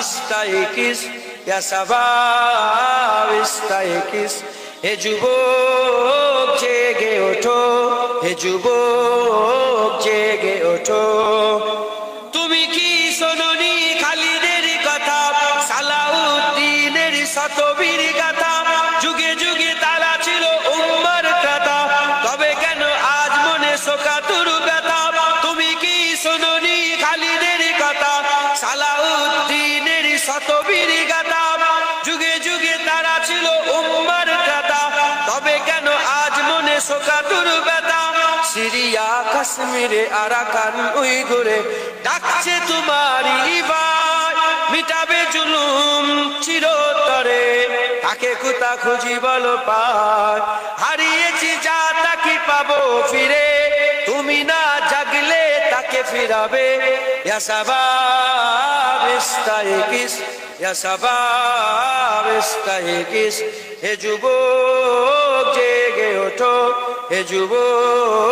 ইস্তাইকিস ইয়া শাবাব ইস্তাইকিস। হে যুবক জেগে ওঠো হে যুবক জেগে ওঠো। সিরিয়া, কাশ্মীরে আরাকান উই ঘুরে ডাকছে তোমারই ভাই মিটাবে জুলুম চিরতরে। তাকে কুতা খুঁজি বলো পায় হারিয়েছি যা তাকে পাবো ফিরে। তুমি না জাগলে তাকে ফিরাবে। ইয়া ইয়া শাবাব ইস্তাইকিস হে যুবক, জেগে ওঠো। হে যুবক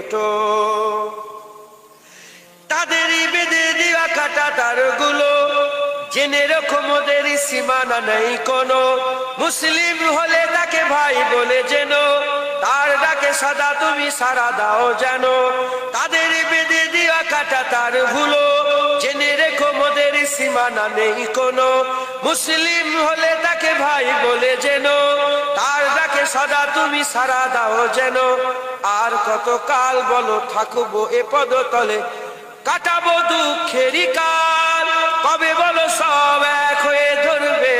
ওঠো তাদেরই বেঁধে দেওয়া কাটা তারগুলো, জেনে রকম সীমানা নেই কোনো। মুসলিম হলে তাকে ভাই বলে যেন তার ডাকে সাদা তুমি সারা দাও যেন তাদের বেঁধে দেওয়া কাটা তার ভুলো জেনে রেখো সীমানা নেই কোনো। মুসলিম হলে তাকে ভাই বলে যেন তার ডাকে সদা তুমি সারা দাও যেন। আর কত কাল বলো, থাকব এ পদতলে। কাটাবো দুঃখেরই কাল। কবে বলো সব এক হয়ে ধরবে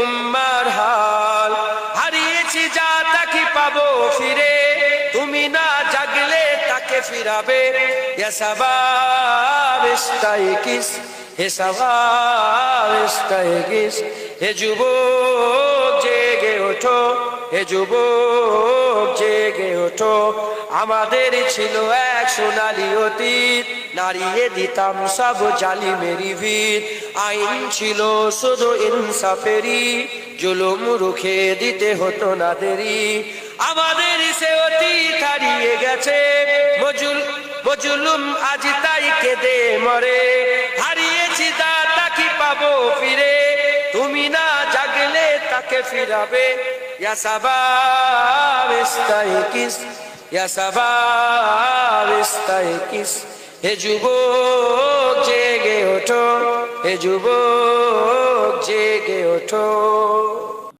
উম্মার হাল। হারিয়েছি যা তাকে পাবো ফিরে। তুমি না জাগলে তাকে ফিরাবে। ইয়াসাবাব ইস্তাইকিস হে ইস্তাইকিস হে যুবক জেগে ওঠো, হে যুবক জেগে ওঠো। আমাদের ছিল এক সোনালি অতীত, নারিয়ে দিতাম সব জালি মেরি ভিড় আইন ছিল শুধু ইনসাফেরি জুলুম রুখে দিতে হতো না দেরি আমাদের সে অতীত হারিয়ে গেছে, মজুল মজুলুম আজ তাই কেঁদে মরে। তাকে ফিরাবে। হে যুবক জেগে ওঠো হে যুবক জেগে ওঠো।